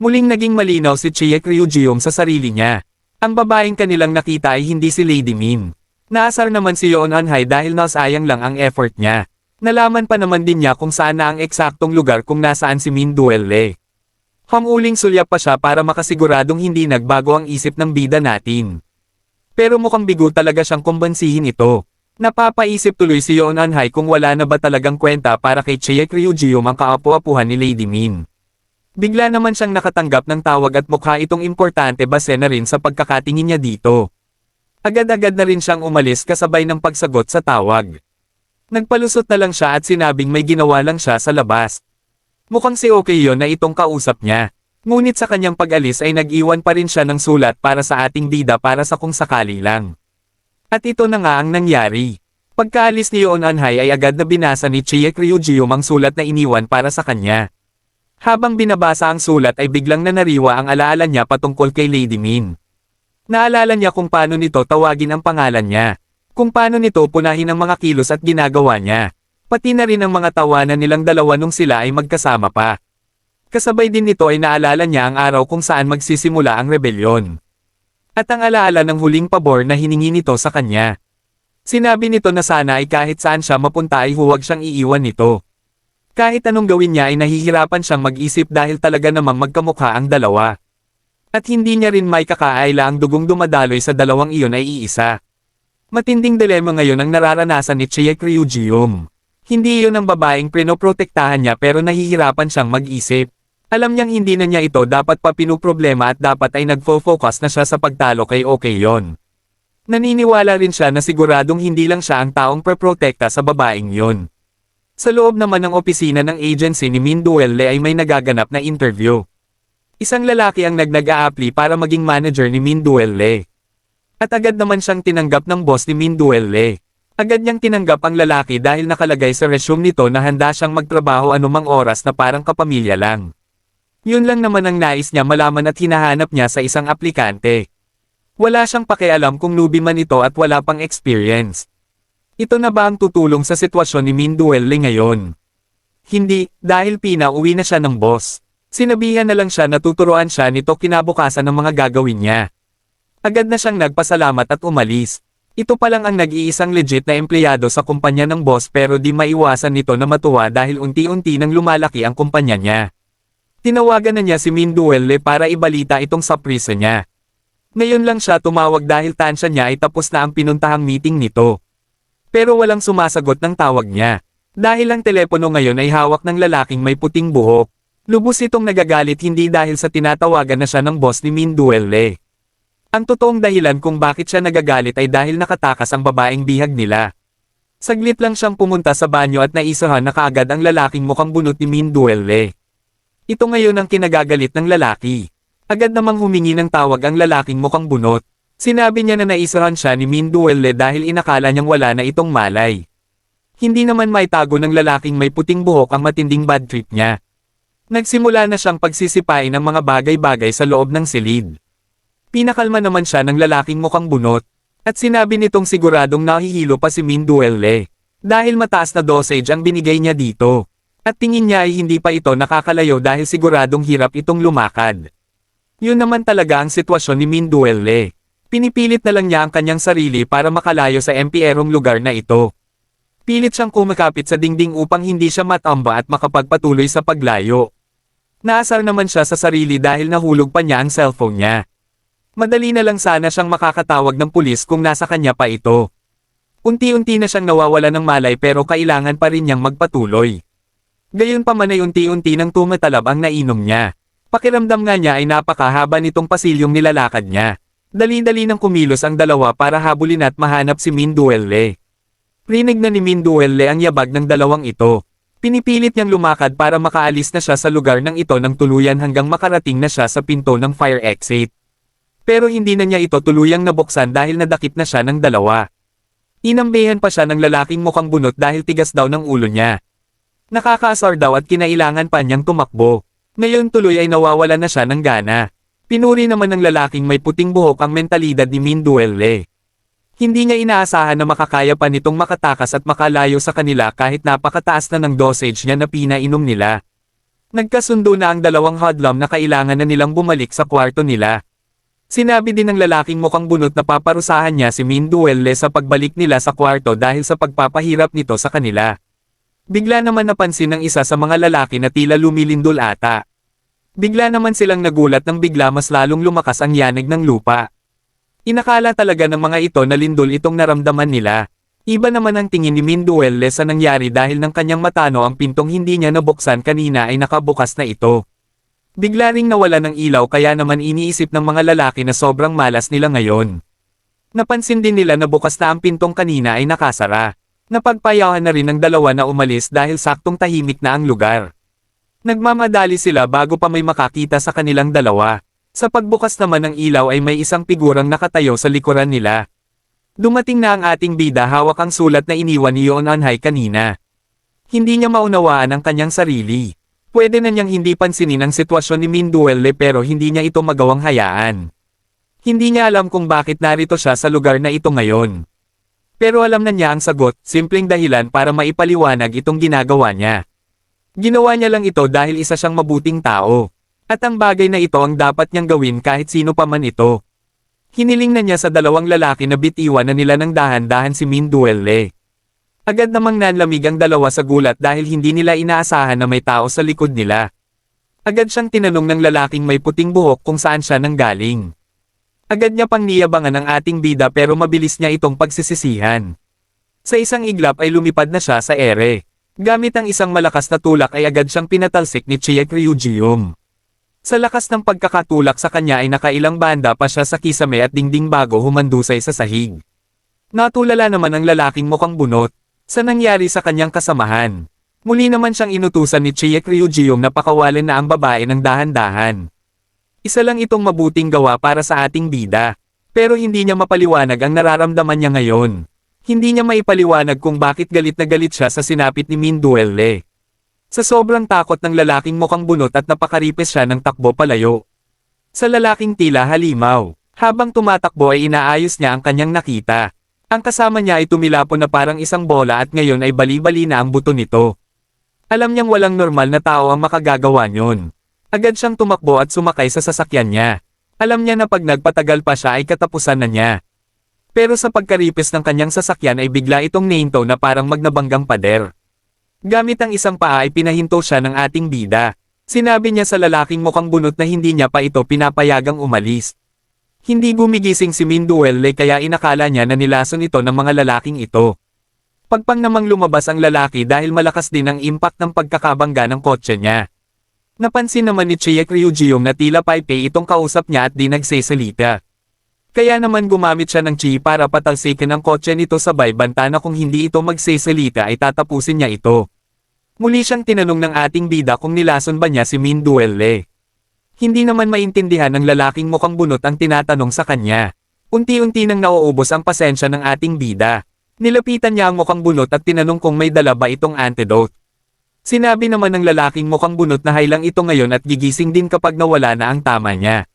Muling naging malinaw si Chiek Ryujium sa sarili niya. Ang babaeng kanilang nakita ay hindi si Lady Min. Naasar naman si Yoon Anhai dahil nasayang lang ang effort niya. Nalaman pa naman din niya kung saan na ang eksaktong lugar kung nasaan si Min Duelle. Hamuling sulyap pa siya para makasiguradong hindi nagbago ang isip ng bida natin. Pero mukhang bigo talaga siyang kumbansihin ito. Napapaisip tuloy si Yoon Anhai kung wala na ba talagang kwenta para kay Chiek Ryujium ang kaapu-apuhan ni Lady Min. Bigla naman siyang nakatanggap ng tawag at mukha itong importante base na rin sa pagkakatingin niya dito. Agad-agad na rin siyang umalis kasabay ng pagsagot sa tawag. Nagpalusot na lang siya at sinabing may ginawa lang siya sa labas. Mukhang si okay yon na itong kausap niya. Ngunit sa kanyang pag-alis ay nag-iwan pa rin siya ng sulat para sa ating bida para sa kung sakali lang. At ito na nga ang nangyari. Pagkaalis ni Yoon Anhai ay agad na binasa ni Chiek Ryujium ang sulat na iniwan para sa kanya. Habang binabasa ang sulat ay biglang nanariwa ang alaala niya patungkol kay Lady Min. Naalala niya kung paano nito tawagin ang pangalan niya. Kung paano nito punahin ang mga kilos at ginagawa niya. Pati na rin ang mga tawanan nilang dalawa nung sila ay magkasama pa. Kasabay din nito ay naalala niya ang araw kung saan magsisimula ang rebelyon. At ang alaala ng huling pabor na hiningi nito sa kanya. Sinabi nito na sana ay kahit saan siya mapunta ay huwag siyang iiwan nito. Kahit anong gawin niya ay nahihirapan siyang mag-isip dahil talaga namang magkamukha ang dalawa. At hindi niya rin may kakaayla ang dugong dumadaloy sa dalawang iyon ay iisa. Matinding dilema ngayon ang nararanasan ni Chiek Ryujium. Hindi iyon ang babaeng pinoprotektahan niya pero nahihirapan siyang mag-isip. Alam niyang hindi na niya ito dapat pa pinuproblema at dapat ay nagfo-focus na siya sa pagtalo kay Okeyon. Naniniwala rin siya na siguradong hindi lang siya ang taong preprotekta sa babaeng yon. Sa loob naman ng opisina ng agency ni Min Duelle ay may nagaganap na interview. Isang lalaki ang nagnag-a-apply para maging manager ni Min Duelle. At agad naman siyang tinanggap ng boss ni Min Duelle. Agad niyang tinanggap ang lalaki dahil nakalagay sa resume nito na handa siyang magtrabaho anumang oras na parang kapamilya lang. Yun lang naman ang nais niya malaman at hinahanap niya sa isang aplikante. Wala siyang pakialam kung newbie man ito at wala pang experience. Ito na ba ang tutulong sa sitwasyon ni Min Duelle ngayon? Hindi, dahil pinauwi na siya ng boss. Sinabihan na lang siya na tuturuan siya nito kinabukasan ng mga gagawin niya. Agad na siyang nagpasalamat at umalis. Ito pa lang ang nag-iisang legit na empleyado sa kumpanya ng boss pero di maiwasan nito na matuwa dahil unti-unti nang lumalaki ang kumpanya niya. Tinawagan na niya si Min Duelle para ibalita itong surprise niya. Ngayon lang siya tumawag dahil tansya niya ay tapos na ang pinuntahang meeting nito. Pero walang sumasagot ng tawag niya. Dahil ang telepono ngayon ay hawak ng lalaking may puting buhok. Lubos itong nagagalit hindi dahil sa tinatawagan na siya ng boss ni Min Duelle. Ang totoong dahilan kung bakit siya nagagalit ay dahil nakatakas ang babaeng bihag nila. Saglit lang siyang pumunta sa banyo at naisahan na kaagad ang lalaking mukhang bunot ni Min Duelle. Ito ngayon ang kinagagalit ng lalaki. Agad namang humingi ng tawag ang lalaking mukhang bunot. Sinabi niya na naisahan siya ni Min Duelle dahil inakala niyang wala na itong malay. Hindi naman maitago ng lalaking may puting buhok ang matinding bad trip niya. Nagsimula na siyang pagsisipain ng mga bagay-bagay sa loob ng silid. Pinakalma naman siya ng lalaking mukhang bunot. At sinabi nitong siguradong nahihilo pa si Min Duelle. Dahil mataas na dosage ang binigay niya dito. At tingin niya ay hindi pa ito nakakalayo dahil siguradong hirap itong lumakad. Yun naman talaga ang sitwasyon ni Min Duelle. Pinipilit na lang niya ang kanyang sarili para makalayo sa MPRong lugar na ito. Pilit siyang kumakapit sa dingding upang hindi siya matamba at makapagpatuloy sa paglayo. Naasar naman siya sa sarili dahil nahulog pa niya ang cellphone niya. Madali na lang sana siyang makakatawag ng pulis kung nasa kanya pa ito. Unti-unti na siyang nawawala ng malay pero kailangan pa rin niyang magpatuloy. Gayunpaman ay unti-unti nang tumatalab ang nainom niya. Pakiramdam nga niya ay napakahaba nitong pasilyong nilalakad niya. Dali-dali nang kumilos ang dalawa para habulin at mahanap si Min Duelle. Rinig na ni Min Duelle ang yabag ng dalawang ito. Pinipilit niyang lumakad para makaalis na siya sa lugar ng ito ng tuluyan hanggang makarating na siya sa pinto ng fire exit. Pero hindi na niya ito tuluyang nabuksan dahil nadakip na siya ng dalawa. Inambehan pa siya ng lalaking mukhang bunot dahil tigas daw ng ulo niya. Nakakaasar daw at kinailangan pa niyang tumakbo. Ngayon tuloy ay nawawala na siya ng gana. Pinuri naman ng lalaking may puting buhok ang mentalidad ni Min Duelle. Hindi niya inaasahan na makakaya pa nitong makatakas at makalayo sa kanila kahit napakataas na ng dosage niya na pinainom nila. Nagkasundo na ang dalawang hodlum na kailangan na nilang bumalik sa kwarto nila. Sinabi din ng lalaking mukhang bunot na paparusahan niya si Min Duelle sa pagbalik nila sa kwarto dahil sa pagpapahirap nito sa kanila. Bigla naman napansin ng isa sa mga lalaki na tila lumilindol ata. Bigla naman silang nagulat nang bigla mas lalong lumakas ang yanig ng lupa. Inakala talaga ng mga ito na lindol itong naramdaman nila. Iba naman ang tingin ni Min Duelle sa nangyari dahil ng kanyang matano ang pintong hindi niya nabuksan kanina ay nakabukas na ito. Bigla ring nawala ng ilaw kaya naman iniisip ng mga lalaki na sobrang malas nila ngayon. Napansin din nila na bukas na ang pintong kanina ay nakasara. Napagpayahan na rin ng dalawa na umalis dahil saktong tahimik na ang lugar. Nagmamadali sila bago pa may makakita sa kanilang dalawa. Sa pagbukas naman ng ilaw ay may isang figurang nakatayo sa likuran nila. Dumating na ang ating bida hawak ang sulat na iniwan ni Yon Anhay kanina. Hindi niya maunawaan ang kanyang sarili. Pwede na niyang hindi pansinin ang sitwasyon ni Min Duelle pero hindi niya ito magawang hayaan. Hindi niya alam kung bakit narito siya sa lugar na ito ngayon. Pero alam na niya ang sagot, simpleng dahilan para maipaliwanag itong ginagawa niya. Ginawa niya lang ito dahil isa siyang mabuting tao. At ang bagay na ito ang dapat niyang gawin kahit sino pa man ito. Hiniling na niya sa dalawang lalaki na bitiwan na nila ng dahan-dahan si Min Duelle. Agad namang nanlamig ang dalawa sa gulat dahil hindi nila inaasahan na may tao sa likod nila. Agad siyang tinanong ng lalaking may puting buhok kung saan siya nanggaling. Agad niya pang niyabangan ang ating bida pero mabilis niya itong pagsisisihan. Sa isang iglap ay lumipad na siya sa ere. Gamit ang isang malakas na tulak ay agad siyang pinatalsik ni Chiek Ryujium. Sa lakas ng pagkakatulak sa kanya ay nakailang banda pa siya sa kisame at dingding bago humandusay sa sahig. Natulala naman ang lalaking mukhang bunot, sa nangyari sa kanyang kasamahan. Muli naman siyang inutusan ni Chiek Ryujium na pakawalan na ang babae ng dahan-dahan. Isa lang itong mabuting gawa para sa ating bida. Pero hindi niya mapaliwanag ang nararamdaman niya ngayon. Hindi niya maipaliwanag kung bakit galit na galit siya sa sinapit ni Min Duelle. Sa sobrang takot ng lalaking mukhang bunot at napakaripes siya ng takbo palayo. Sa lalaking tila halimaw, habang tumatakbo ay inaayos niya ang kanyang nakita. Ang kasama niya ay tumilapon na parang isang bola at ngayon ay bali-bali na ang buto nito. Alam niyang walang normal na tao ang makagagawa niyon. Agad siyang tumakbo at sumakay sa sasakyan niya. Alam niya na pag nagpatagal pa siya ay katapusan na niya. Pero sa pagkaripis ng kanyang sasakyan ay bigla itong nainto na parang magnabanggang pader. Gamit ang isang paa ay pinahinto siya ng ating bida. Sinabi niya sa lalaking mukhang bunot na hindi niya pa ito pinapayagang umalis. Hindi gumigising si Min Duelle kaya inakala niya na nilason ito ng mga lalaking ito. Pagpang namang lumabas ang lalaki dahil malakas din ang impact ng pagkakabangga ng kotse niya. Napansin naman ni Chiek Ryujium na tila paipe itong kausap niya at di nagsesalita. Kaya naman gumamit siya ng chi para patalsikin ang kotse nito sabay banta na kung hindi ito magsesalita ay tatapusin niya ito. Muli siyang tinanong ng ating bida kung nilason ba niya si Min Duelle. Hindi naman maintindihan ng lalaking mukhang bunot ang tinatanong sa kanya. Unti-unti nang nauubos ang pasensya ng ating bida. Nilapitan niya ang mukhang bunot at tinanong kung may dala ba itong antidote. Sinabi naman ng lalaking mukhang bunot na haylang ito ngayon at gigising din kapag nawala na ang tama niya.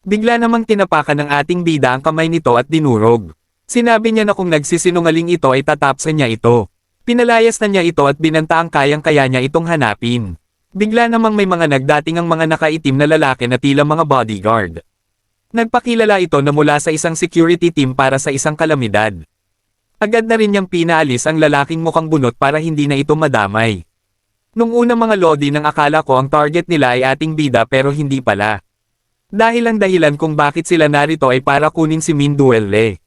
Bigla namang tinapakan ng ating bida ang kamay nito at dinurog. Sinabi niya na kung nagsisinungaling ito ay tatapsan niya ito. Pinalayas na niya ito at binanta ang kayang-kaya niya itong hanapin. Bigla namang may mga nagdating ang mga nakaitim na lalaki na tila mga bodyguard. Nagpakilala ito na mula sa isang security team para sa isang kalamidad. Agad na rin niyang pinaalis ang lalaking mukhang bunot para hindi na ito madamay. Nung una mga lodi nang akala ko ang target nila ay ating bida pero hindi pala. Dahil ang dahilan kung bakit sila narito ay para kunin si Min Duelle.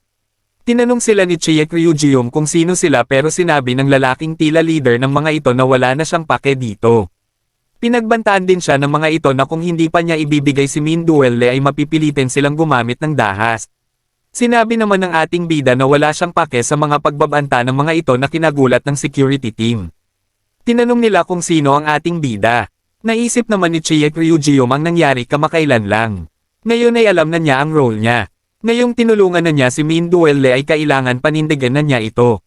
Tinanong sila ni Chiek Ryujium kung sino sila pero sinabi ng lalaking tila leader ng mga ito na wala na siyang pake dito. Pinagbantaan din siya ng mga ito na kung hindi pa niya ibibigay si Min Duelle ay mapipilitin silang gumamit ng dahas. Sinabi naman ng ating bida na wala siyang pake sa mga pagbabanta ng mga ito na kinagulat ng security team. Tinanong nila kung sino ang ating bida. Naisip naman ni Chiek Ryujium ang nangyari kamakailan lang. Ngayon ay alam na niya ang role niya. Ngayong tinulungan na niya si Min Duelle ay kailangan panindigan na niya ito.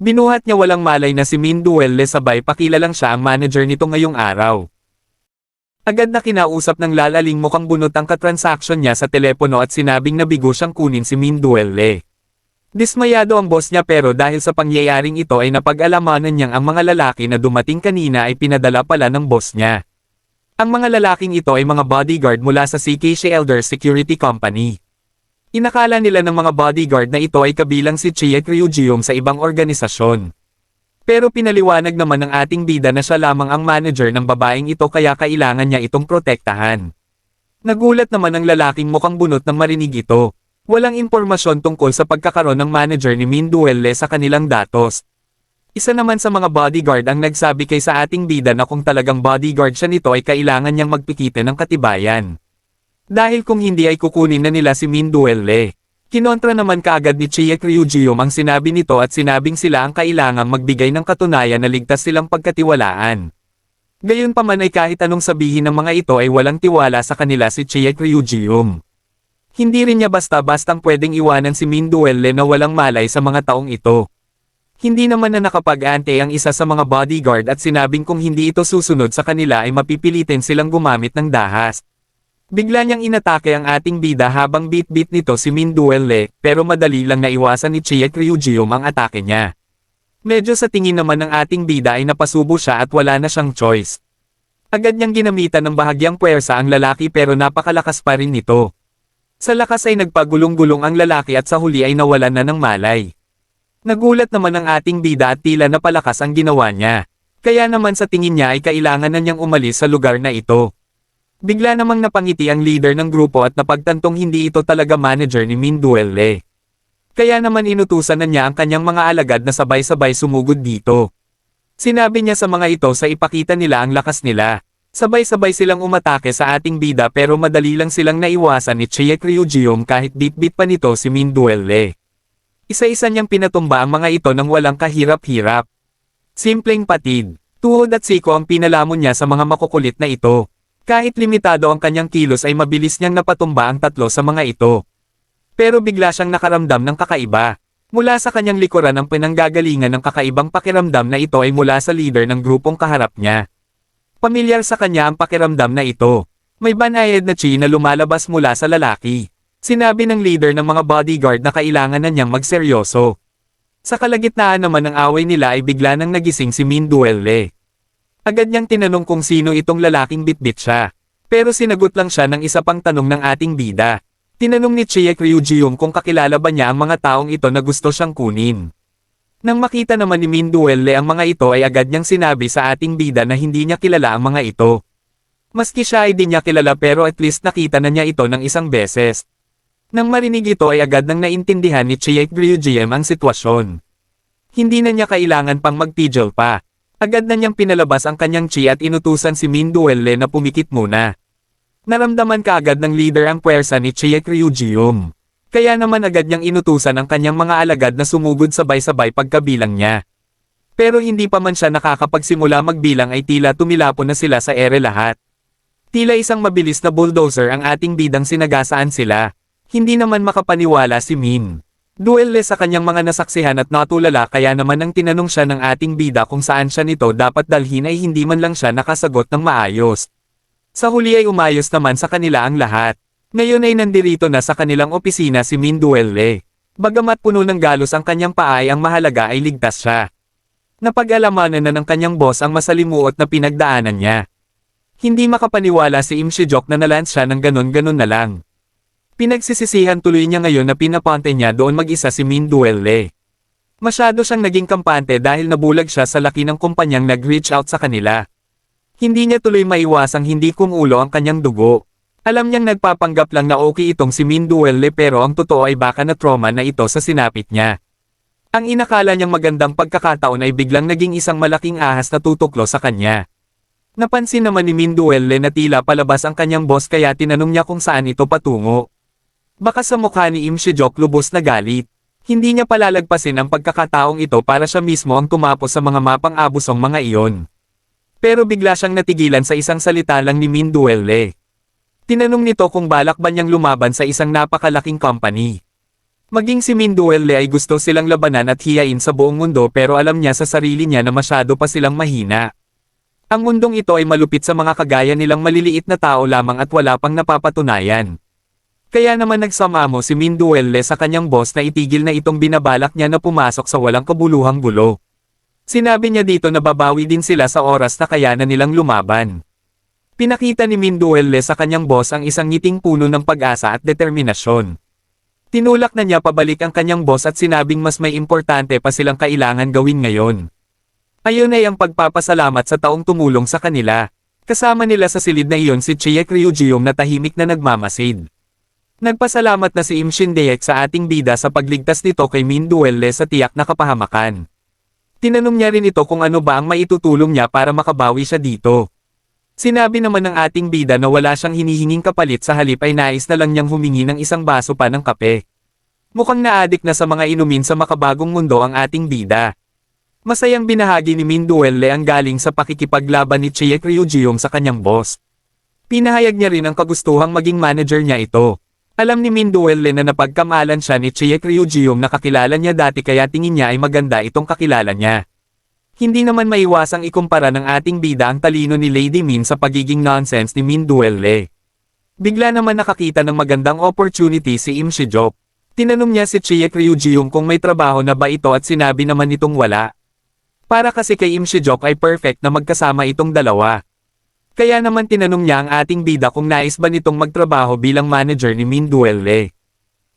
Binuhat niya walang malay na si Min Duelle sabay pakilalang siya ang manager nito ngayong araw. Agad na kinausap ng lalaling mukhang bunot ang katransaksyon niya sa telepono at sinabing nabigo siyang kunin si Min Duelle. Dismayado ang boss niya pero dahil sa pangyayaring ito ay napag-alamanan niyang ang mga lalaki na dumating kanina ay pinadala pala ng boss niya. Ang mga lalaking ito ay mga bodyguard mula sa CK Elder Security Company. Inakala nila ng mga bodyguard na ito ay kabilang si Chiek Ryujium sa ibang organisasyon. Pero pinaliwanag naman ng ating bida na siya lamang ang manager ng babaeng ito kaya kailangan niya itong protektahan. Nagulat naman ang lalaking mukhang bunot nang marinig ito. Walang impormasyon tungkol sa pagkakaroon ng manager ni Min Duelle sa kanilang datos. Isa naman sa mga bodyguard ang nagsabi kay sa ating bida na kung talagang bodyguard siya nito ay kailangan niyang magpikite ng katibayan. Dahil kung hindi ay kukunin na nila si Min Duelle. Kinontra naman kaagad ni Chiek Ryujium ang sinabi nito at sinabing sila ang kailangang magbigay ng katunayan na ligtas silang pagkatiwalaan. Gayon pa man ay kahit anong sabihin ng mga ito ay walang tiwala sa kanila si Chiek Ryujium. Hindi rin niya basta-bastang pwedeng iwanan si Min Duelle na walang malay sa mga taong ito. Hindi naman na nakapag-ante ang isa sa mga bodyguard at sinabing kung hindi ito susunod sa kanila ay mapipilitin silang gumamit ng dahas. Bigla niyang inatake ang ating bida habang beat-beat nito si Min Duelle, pero madali lang naiwasan ni Chiek Ryujium ang atake niya. Medyo sa tingin naman ng ating bida ay napasubo siya at wala na siyang choice. Agad niyang ginamitan ng bahagyang puwersa ang lalaki pero napakalakas pa rin nito. Sa lakas ay nagpagulong-gulong ang lalaki at sa huli ay nawalan na ng malay. Nagulat naman ang ating bida at tila napalakas ang ginawa niya. Kaya naman sa tingin niya ay kailangan na niyang umalis sa lugar na ito. Bigla namang napangiti ang leader ng grupo at napagtantong hindi ito talaga manager ni Min Duelle. Kaya naman inutusan na niya ang kanyang mga alagad na sabay-sabay sumugod dito. Sinabi niya sa mga ito sa ipakita nila ang lakas nila. Sabay-sabay silang umatake sa ating bida pero madali lang silang naiwasan ni Chiek Ryujium kahit bit-bit pa nito si Min Duelle. Isa-isa niyang pinatumba ang mga ito ng walang kahirap-hirap. Simpleng patid. Tuhod at siko ang pinalamon niya sa mga makukulit na ito. Kahit limitado ang kanyang kilos ay mabilis niyang napatumba ang tatlo sa mga ito. Pero bigla siyang nakaramdam ng kakaiba. Mula sa kanyang likuran ang pinanggagalingan ng kakaibang pakiramdam na ito ay mula sa leader ng grupong kaharap niya. Pamilyar sa kanya ang pakiramdam na ito. May banayad na chi na lumalabas mula sa lalaki. Sinabi ng leader ng mga bodyguard na kailangan na niyang magseryoso. Sa kalagitnaan naman ng away nila ay bigla nang nagising si Min Duelle. Agad niyang tinanong kung sino itong lalaking bitbit siya. Pero sinagot lang siya ng isa pang tanong ng ating bida. Tinanong ni Chiek Ryujium kung kakilala ba niya ang mga taong ito na gusto siyang kunin. Nang makita naman ni Min Duelle ang mga ito ay agad niyang sinabi sa ating bida na hindi niya kilala ang mga ito. Maski siya ay di niya kilala pero at least nakita na niya ito ng isang beses. Nang marinig ito ay agad nang naintindihan ni Chiek Ryujium ang sitwasyon. Hindi na niya kailangan pang magpijol pa. Agad na niyang pinalabas ang kanyang chi at inutusan si Min Duelle na pumikit muna. Naramdaman kaagad ng leader ang puwersa ni Chiek Ryujium. Kaya naman agad niyang inutusan ang kanyang mga alagad na sumugod sabay-sabay pagkabilang niya. Pero hindi pa man siya nakakapagsimula magbilang ay tila tumilapon na sila sa ere lahat. Tila isang mabilis na bulldozer ang ating bidang sinagasaan sila. Hindi naman makapaniwala si Min. Duelle sa kanyang mga nasaksihan at natulala kaya naman nang tinanong siya ng ating bida kung saan siya nito dapat dalhin ay hindi man lang siya nakasagot ng maayos. Sa huli ay umayos naman sa kanila ang lahat. Ngayon ay nandirito na sa kanilang opisina si Min Duelle. Bagamat puno ng galos ang kanyang paay ang mahalaga ay ligtas siya. Napag-alamanan na ng kanyang boss ang masalimuot na pinagdaanan niya. Hindi makapaniwala si Im Shijok na nalans siya ng ganon-ganon na lang. Pinagsisisihan tuloy niya ngayon na pinapante niya doon mag-isa si Min Duelle. Masyado siyang naging kampante dahil nabulag siya sa laki ng kumpanyang nag-reach out sa kanila. Hindi niya tuloy maiwasang hindi kumulo ang kanyang dugo. Alam niyang nagpapanggap lang na okay itong si Min Duelle pero ang totoo ay baka na trauma na ito sa sinapit niya. Ang inakala niyang magandang pagkakataon ay biglang naging isang malaking ahas na tutuklo sa kanya. Napansin naman ni Min Duelle na tila palabas ang kanyang boss kaya tinanong niya kung saan ito patungo. Baka sa mukha ni Im Shijok lubos na galit. Hindi niya palalagpasin ang pagkakataong ito para siya mismo ang tumapos sa mga mapang abusong mga iyon. Pero bigla siyang natigilan sa isang salita lang ni Min Duelle. Tinanong nito kung balak ba niyang lumaban sa isang napakalaking company. Maging si Min Duelle ay gusto silang labanan at hiyain sa buong mundo pero alam niya sa sarili niya na masyado pa silang mahina. Ang mundong ito ay malupit sa mga kagaya nilang maliliit na tao lamang at wala pang napapatunayan. Kaya naman nagsama mo si Min Duelle sa kanyang boss na itigil na itong binabalak niya na pumasok sa walang kabuluhang gulo. Sinabi niya dito na babawi din sila sa oras na kaya na nilang lumaban. Pinakita ni Min Duelle sa kanyang boss ang isang ngiting puno ng pag-asa at determinasyon. Tinulak na niya pabalik ang kanyang boss at sinabing mas may importante pa silang kailangan gawin ngayon. Ayon ay ang pagpapasalamat sa taong tumulong sa kanila. Kasama nila sa silid na iyon si Chiek Ryujium na tahimik na nagmamasid. Nagpasalamat na si Im Shindeek sa ating bida sa pagligtas nito kay Min Duelle sa tiyak na kapahamakan. Tinanong niya rin ito kung ano ba ang maitutulong niya para makabawi siya dito. Sinabi naman ng ating bida na wala siyang hinihinging kapalit sa halip ay nais na lang niyang humingi ng isang baso pa ng kape. Mukhang naadik na sa mga inumin sa makabagong mundo ang ating bida. Masayang binahagi ni Min Duelle ang galing sa pakikipaglaban ni Chiek Ryujium sa kanyang boss. Pinahayag niya rin ang kagustuhang maging manager niya ito. Alam ni Min Duelle na napagkamalan siya ni Chiek Ryujium na kakilala niya dati kaya tingin niya ay maganda itong kakilala niya. Hindi naman maiwasang ikumpara ng ating bida ang talino ni Lady Min sa pagiging nonsense ni Min Duelle. Bigla naman nakakita ng magandang opportunity si Im Shijok. Tinanong niya si Chiek Ryujium kung may trabaho na ba ito at sinabi naman nitong wala. Para kasi kay Im Shijok ay perfect na magkasama itong dalawa. Kaya naman tinanong niya ang ating bida kung nais ba nitong magtrabaho bilang manager ni Min Duelle.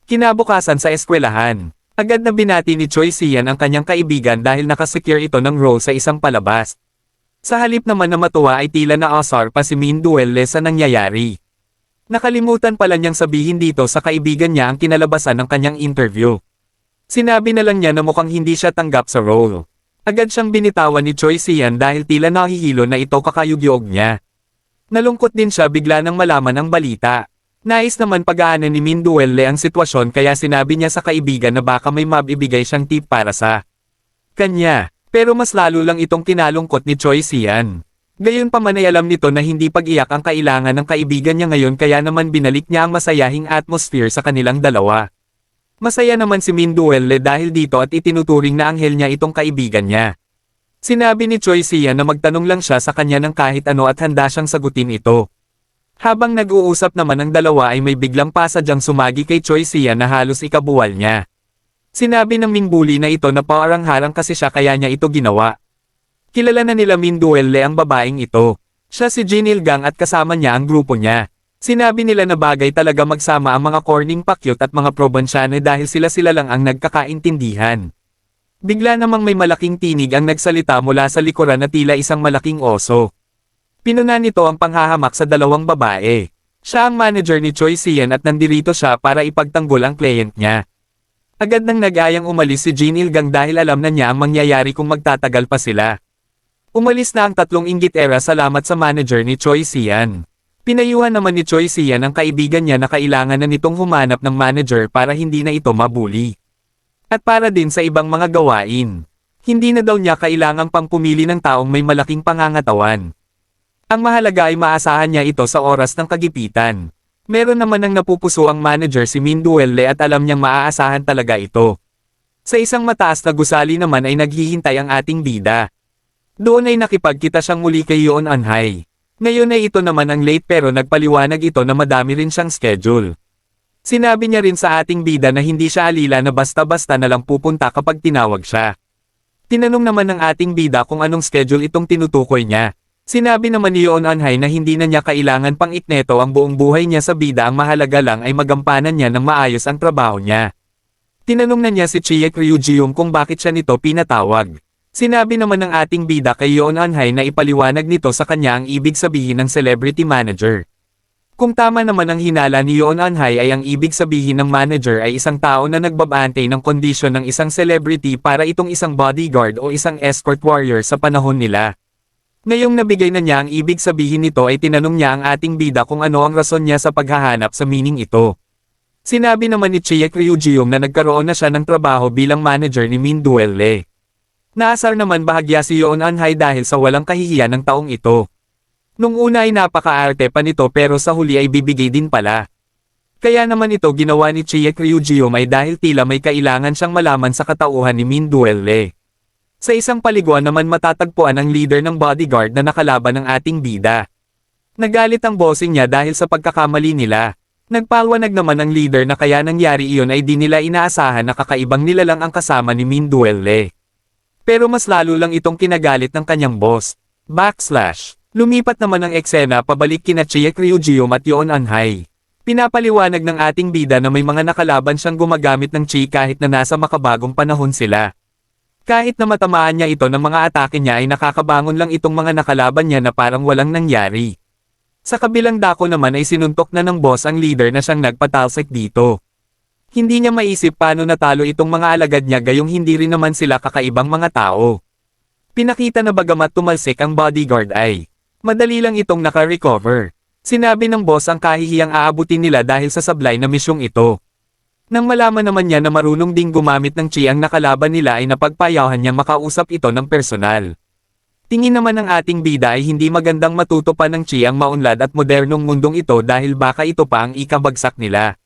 Kinabukasan sa eskwelahan, agad na binati ni Choi Sian ang kanyang kaibigan dahil nakasecure ito ng role sa isang palabas. Sa halip naman na matuwa ay tila na asar pa si Min Duelle sa nangyayari. Nakalimutan pala niyang sabihin dito sa kaibigan niya ang kinalabasan ng kanyang interview. Sinabi na lang niya na mukhang hindi siya tanggap sa role. Agad siyang binitawan ni Choi Sian dahil tila nahihilo na ito kakayugyog niya. Nalungkot din siya bigla nang malaman ang balita. Nais naman pag-aanan ni Min Duelle ang sitwasyon kaya sinabi niya sa kaibigan na baka may mabibigay siyang tip para sa kanya. Pero mas lalo lang itong kinalungkot ni Choi Sian. Gayon pa man ay alam nito na hindi pag-iyak ang kailangan ng kaibigan niya ngayon kaya naman binalik niya ang masayahing atmosphere sa kanilang dalawa. Masaya naman si Min Duelle dahil dito at itinuturing na anghel niya itong kaibigan niya. Sinabi ni Choi Sian na magtanong lang siya sa kanya ng kahit ano at handa siyang sagutin ito. Habang nag-uusap naman ang dalawa ay may biglang pasadyang sumagi kay Choi Sian na halos ikabuwal niya. Sinabi ng mingbuli na ito na parang-harang kasi siya kaya niya ito ginawa. Kilala na nila Min Duelle ang babaeng ito. Siya si Jinil Gang at kasama niya ang grupo niya. Sinabi nila na bagay talaga magsama ang mga corning pakyot at mga probinsyano dahil sila-sila lang ang nagkakaintindihan. Bigla namang may malaking tinig ang nagsalita mula sa likuran na tila isang malaking oso. Pinuna nito ang panghahamak sa dalawang babae. Siya ang manager ni Choi Sian at nandirito siya para ipagtanggol ang client niya. Agad nang nag-ayang umalis si Jean Ilgang dahil alam na niya ang mangyayari kung magtatagal pa sila. Umalis na ang tatlong inggit era salamat sa manager ni Choi Sian. Pinayuhan naman ni Choi Sian ang kaibigan niya na kailangan na nitong humanap ng manager para hindi na ito mabuli. At para din sa ibang mga gawain. Hindi na daw niya kailangang pang pumili ng taong may malaking pangangatawan. Ang mahalaga ay maasahan niya ito sa oras ng kagipitan. Meron naman ang napupuso ang manager si Min Duelle at alam niyang maaasahan talaga ito. Sa isang mataas na gusali naman ay naghihintay ang ating bida. Doon ay nakipagkita siyang muli kay Yoon Anhay. Ngayon ay ito naman ang late pero nagpaliwanag ito na madami rin siyang schedule. Sinabi niya rin sa ating bida na hindi siya alila na basta-basta na lang pupunta kapag tinawag siya. Tinanong naman ng ating bida kung anong schedule itong tinutukoy niya. Sinabi naman ni Yoon Anhay na hindi na niya kailangan pang ikneto ang buong buhay niya sa bida ang mahalaga lang ay magampanan niya ng maayos ang trabaho niya. Tinanong na niya si Chiek Ryujium kung bakit siya nito pinatawag. Sinabi naman ng ating bida kay Yoon Anhay na ipaliwanag nito sa kanya ang ibig sabihin ng celebrity manager. Kung tama naman ang hinala ni Yoon Anhay ay ang ibig sabihin ng manager ay isang tao na nagbabantay ng kondisyon ng isang celebrity para itong isang bodyguard o isang escort warrior sa panahon nila. Ngayong nabigay na niya ang ibig sabihin nito ay tinanong niya ang ating bida kung ano ang rason niya sa paghahanap sa meaning ito. Sinabi naman ni Chiek Ryujium na nagkaroon na siya ng trabaho bilang manager ni Min Duelle. Naasar naman bahagya si Yoon Anhay dahil sa walang kahihiyan ng taong ito. Nung una ay napakaarte pa nito pero sa huli ay bibigay din pala. Kaya naman ito ginawa ni Chiek Ryujium ay dahil tila may kailangan siyang malaman sa katauhan ni Min Duelle. Sa isang paliguan naman matatagpuan ang leader ng bodyguard na nakalaban ng ating bida. Nagalit ang bossing niya dahil sa pagkakamali nila. Nagpalwanag naman ang leader na kaya nangyari iyon ay di nila inaasahan na kakaibang nila lang ang kasama ni Min Duelle. Pero mas lalo lang itong kinagalit ng kanyang boss. Backslash. Lumipat naman ang eksena pabalik kina Chiek Ryujium at Yoon Anhai. Pinapaliwanag ng ating bida na may mga nakalaban siyang gumagamit ng chi kahit na nasa makabagong panahon sila. Kahit na matamaan niya ito ng mga atake niya ay nakakabangon lang itong mga nakalaban niya na parang walang nangyari. Sa kabilang dako naman ay sinuntok na ng boss ang leader na siyang nagpatalsik dito. Hindi niya maisip paano natalo itong mga alagad niya gayong hindi rin naman sila kakaibang mga tao. Pinakita na bagamat tumalsik ang bodyguard ay, madali lang itong naka-recover. Sinabi ng boss ang kahihiyang aabutin nila dahil sa sablay na misyong ito. Nang malaman naman niya na marunong ding gumamit ng chi ang nakalaban nila ay napagpayahan niya makausap ito ng personal. Tingin naman ng ating bida ay hindi magandang matuto pa ng chi ang maunlad at modernong mundong ito dahil baka ito pa ang ikabagsak nila.